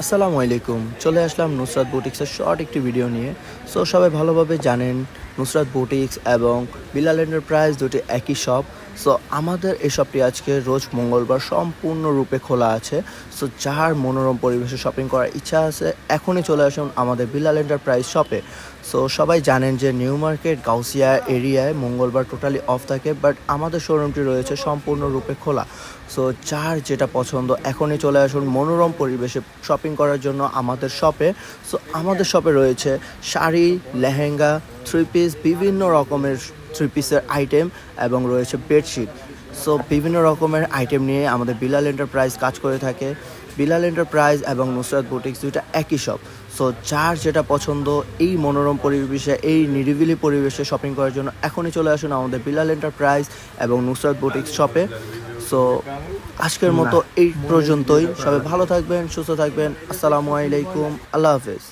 আসসালামু আলাইকুম। চলে আসলাম নুসরাত বুটিক্সের শর্ট একটি ভিডিও নিয়ে। সো সবাই ভালোভাবে জানেন নুসরাত বুটিক্স এবং বিলাল এন্টারপ্রাইজ দুটি একই শপ সো আমাদের এই শপটি আজকে রোজ মঙ্গলবার সম্পূর্ণরূপে খোলা আছে। সো যার মনোরম পরিবেশে শপিং করার ইচ্ছা আছে, এখনই চলে আসুন আমাদের বিলাল এন্টারপ্রাইজ শপে সো সবাই জানেন যে নিউ মার্কেট, গাউসিয়া এরিয়ায় মঙ্গলবার টোটালি অফ থাকে বাট আমাদের শোরুমটি রয়েছে সম্পূর্ণরূপে খোলা। সো যার যেটা পছন্দ, এখনই চলে আসুন মনোরম পরিবেশে শপিং করার জন্য আমাদের শপে সো আমাদের শপে রয়েছে শাড়ি, লেহেঙ্গা থ্রি পিস বিভিন্ন রকমের থ্রি পিসের আইটেম এবং রয়েছে বেডশিট। সো, বিভিন্ন রকমের আইটেম নিয়ে আমাদের বিলাল এন্টারপ্রাইজ কাজ করে থাকে। বিলাল এন্টারপ্রাইজ এবং নুসরাত বুটিক্স দুইটা একই শপ সো, যার যেটা পছন্দ, এই মনোরম পরিবেশে, এই নিরিবিলি পরিবেশে শপিং করার জন্য এখনই চলে আসুন আমাদের বিলাল এন্টারপ্রাইজ এবং নুসরাত বুটিক্স শপে সো, আজকের মতো এই পর্যন্তই। সবাই ভালো থাকবেন, সুস্থ থাকবেন। আসসালামু আলাইকুম। আল্লাহ হাফেজ।